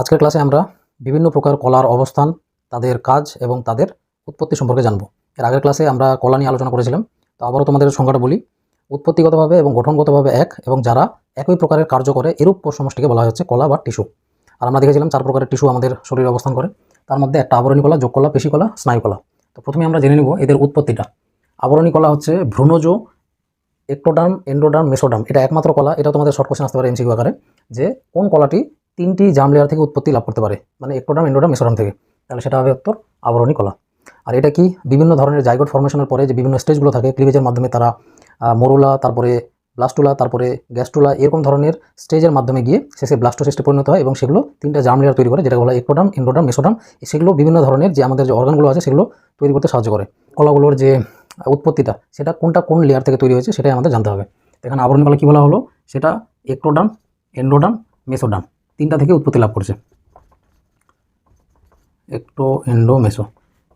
আজকের ক্লাসে আমরা বিভিন্ন প্রকার কলার অবস্থান, তাদের কাজ এবং তাদের উৎপত্তি সম্পর্কে জানব। এর আগের ক্লাসে আমরা কলা নিয়ে আলোচনা করেছিলাম। তো আবারও তোমাদের সংখ্যাটা বলি। উৎপত্তিগতভাবে এবং গঠনগতভাবে এক এবং যারা একই প্রকারের কার্য করে, এরূপ সমষ্টিকে বলা হচ্ছে কলা বা টিস্যু। আর আমরা দেখেছিলাম চার প্রকারের টিস্যু আমাদের শরীরে অবস্থান করে। তার মধ্যে একটা আবরণী কলা যোগ কলা পেশি কলা স্নায়ু কলা তো প্রথমে আমরা জেনে নেব এদের উৎপত্তিটা। আবরণী কলা হচ্ছে ভ্রূণজ একটোডার্ম এন্ডোডার্ম মেসোডার্ম এটা একমাত্র কলা, এটা তোমাদের শর্ট কোশ্চেন আসতে পারে এমসিকিউ আকারে। যে কোন কলাটি তিনটি জাম লেয়ার থেকে উৎপত্তি লাভ করতে পারে মানে একটোডার্ম এন্ডোডার্ম মেসোডার্ম থেকে। তাহলে সেটা হবে উত্তর আবরণী কলা। আর এটা কি? বিভিন্ন ধরনের জাইগোট ফর্মেশনের পরে যে বিভিন্ন স্টেজগুলো থাকে ক্লিভেজের মাধ্যমে তারা মোরুলা তারপরে ব্লাস্টুলা তারপরে গ্যাস্টুলা এরকম ধরনের স্টেজের মাধ্যমে গিয়ে শেষে ব্লাস্টোসিস্টে পরিণত হয় এবং সেগুলো তিনটা জাম লেয়ার তৈরি করে যেটা বলা একটোডার্ম এন্ডোডার্ম মেসোডার্ম সেগুলো বিভিন্ন ধরনের যে আমাদের যে অর্গানগুলো আছে সেগুলো তৈরি করতে সাহায্য করে। কলাগুলোর যে উৎপত্তিটা, সেটা কোনটা কোন লেয়ার থেকে তৈরি হয়েছে সেটাই আমাদের জানতে হবে। এখানে আবরণী কলা কী বলা হলো? সেটা একটোডার্ম এন্ডোডাম মেসোডার্ম তিনটা থেকে উৎপত্তি লাভ করছে। একটো এন্ডো মেসো।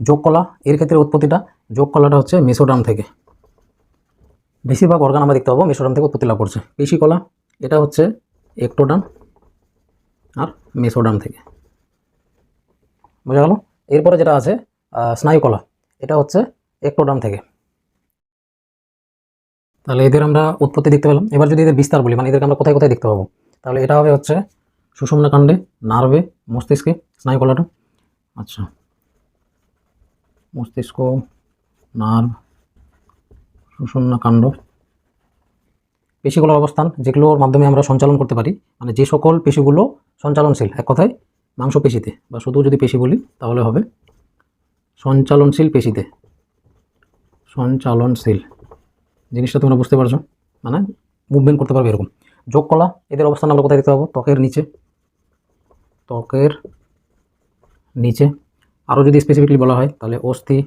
যোগ কলা এর ক্ষেত্রে উৎপত্তিটা যোগ কলাটা হচ্ছে মেসোডার্ম থেকে। বেশিরভাগ অর্গান আমরা দেখতে পাবো মেসোডার্ম থেকে উৎপত্তি লাভ করছে। পেশি কলা এটা হচ্ছে একটোডার্ম আর মেসোডার্ম থেকে। বোঝা গেল? এরপরে যেটা আছে আহ, স্নায়ু কলা এটা হচ্ছে একটোডার্ম থেকে। তাহলে এদের আমরা উৎপত্তি দেখতে পেলাম। এবার যদি এদের বিস্তার বলি মানে এদেরকে আমরা কোথায় কোথায় দেখতে পাবো? তাহলে এটা হবে হচ্ছে সুষুম্না কাণ্ডে, নার্ভে, মস্তিষ্কে, স্নায়ু কলাটা। আচ্ছা মস্তিষ্ক, নার্ভ, সুষুম্না কাণ্ড। পেশিগুলোর অবস্থান, যেগুলোর মাধ্যমে আমরা সঞ্চালন করতে পারি মানে যে সকল পেশিগুলো সঞ্চালনশীল, এক কথায় মাংস মাংসপেশিতে, বা শুধু যদি পেশি বলি, তাহলে হবে সঞ্চালনশীল পেশিতে। সঞ্চালনশীল, জিনিসটা তোমরা বুঝতে পারছ মানে মুভমেন্ট করতে পারবে এরকম। যোগ কলা, এদের অবস্থান আমরা কোথায় দেখতে পাবো? ত্বকের নিচে। ত্বকের নিচে। আরও যদি স্পেসিফিকলি বলা হয় তাহলে অস্থি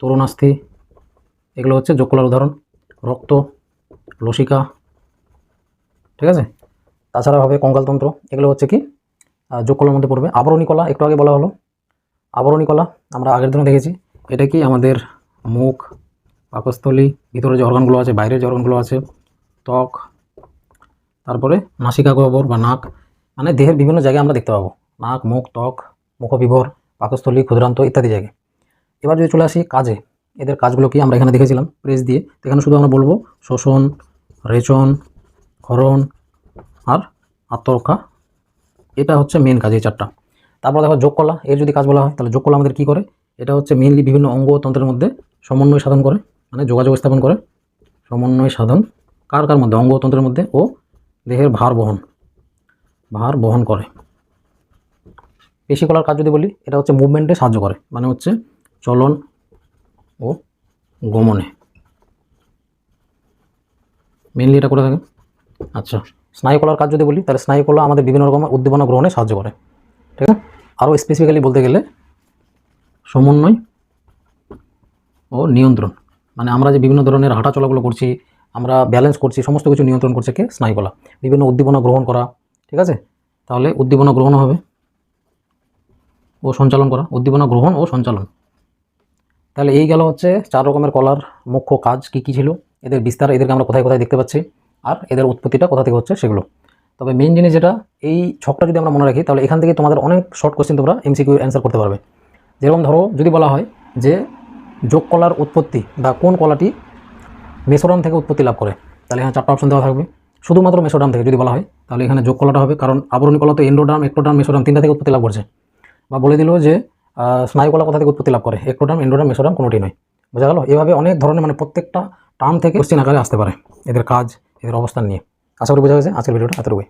তরুণাস্থি এগুলো হচ্ছে যোগ কলার উদাহরণ রক্ত লসিকা ঠিক আছে? তাছাড়া হবে কঙ্কালতন্ত্র এগুলো হচ্ছে কি? আহ, যোগ কলার মধ্যে পড়বে। আবরণী কলা একটু আগে বলা হলো। আবরণী কলা আমরা আগের দিনও দেখেছি। এটা কি আমাদের মুখ পাকস্থলী ভিতরে যে অর্গানগুলো আছে বাইরের যে অর্গানগুলো আছে ত্বক তারপরে নাসিকা গহ্বর বা নাক মানে দেহের বিভিন্ন জায়গায় আমরা দেখতে পাবো। নাক, মুখ, ত্বক, মুখবিভর, পাকস্থলী, ক্ষুদ্রান্ত ইত্যাদি জায়গায়। এবার যদি চলে আসি কাজে, এদের কাজগুলো কি আমরা এখানে দেখেছিলাম? প্রেস দিয়ে। এখানে শুধু আমরা বলব শোষণ, রেচন, ক্ষরণ আর আত্মরক্ষা। এটা হচ্ছে মেন কাজ এই চারটা। তারপর দেখো যোগ কলা এর যদি কাজ বলা হয়, তাহলে যোগ কলা আমাদের কী করে? এটা হচ্ছে মেনলি বিভিন্ন অঙ্গ তন্ত্রের মধ্যে সমন্বয় সাধন করে মানে যোগাযোগ স্থাপন করে। সমন্বয় সাধন কার কার মধ্যে? অঙ্গতন্ত্রের মধ্যে ও দেহের ভার বহন। ভার বহন করে। পেশি কলার কাজ যদি বলি, এটা হচ্ছে মুভমেন্টে সাহায্য করে। মানে হচ্ছে চলন ও গমনে। মেনলি এটা করে থাকে। আচ্ছা স্নায়ু কলার কাজ যদি বলি, তাহলে স্নায়ু কলা আমাদের বিভিন্ন রকমের উদ্দীপনা গ্রহণে সাহায্য করে। ঠিক আছে? আরও স্পেসিফিক্যালি বলতে গেলে সমন্বয় ও নিয়ন্ত্রণ। মানে আমরা যে বিভিন্ন ধরনের হাঁটা চলাগুলো করছি, আমরা ব্যালেন্স করছি, সমস্ত কিছু নিয়ন্ত্রণ করছে কে? স্নায়ুকলা। বিভিন্ন উদ্দীপনা গ্রহণ করা ঠিক আছে? তাহলে উদ্দীপনা গ্রহণ হবে। ও সঞ্চালন করা। উদ্দীপনা গ্রহণ ও সঞ্চালন। তাহলে এই গেল হচ্ছে চার রকমের কলার মুখ্য কাজ কী কী ছিল? এদের বিস্তার এদেরকে আমরা কোথায় কোথায় দেখতে পাচ্ছি? আর এদের উৎপত্তিটা কোথা থেকে হচ্ছে সেগুলো। তবে মেন জিনিস যেটা, এই ছকটা যদি আমরা মনে রাখি, তাহলে এখান থেকে তোমাদের অনেক শর্ট কোশ্চেন তোমরা এমসিকিউ অ্যান্সার করতে পারবে। যেরকম ধরো, যদি বলা হয় যে যোগ কলার উৎপত্তি বা কোন কলাটি মেসোডাম থেকে উৎপত্তি লাভ করে, তাহলে এখানে চারটা অপশন দেওয়া থাকবে। শুধুমাত্র মেসোডাম থেকে যদি বলা হয়, তাহলে এখানে যোগ কলাটা হবে। কারণ আবরণী কলা তো এন্ডোডাম একটোডাম মেসোডাম তিনটা থেকে উৎপত্তি লাভ করছে। বা বলে দিল যে স্নায়ু কলা কোথা থেকে উৎপত্তি লাভ করে? একটোডাম এন্ডোডাম মেসোডাম কোনোটি নয়। বোঝা গেল? এভাবে অনেক ধরনের মানে প্রত্যেকটা টার্ম থেকে কোশ্চেন আকারে আসতে পারে। এদের কাজ, এদের অবস্থান নিয়ে। আশা করি বোঝা গেছে? আজকের ভিডিওটা এতটুকুই।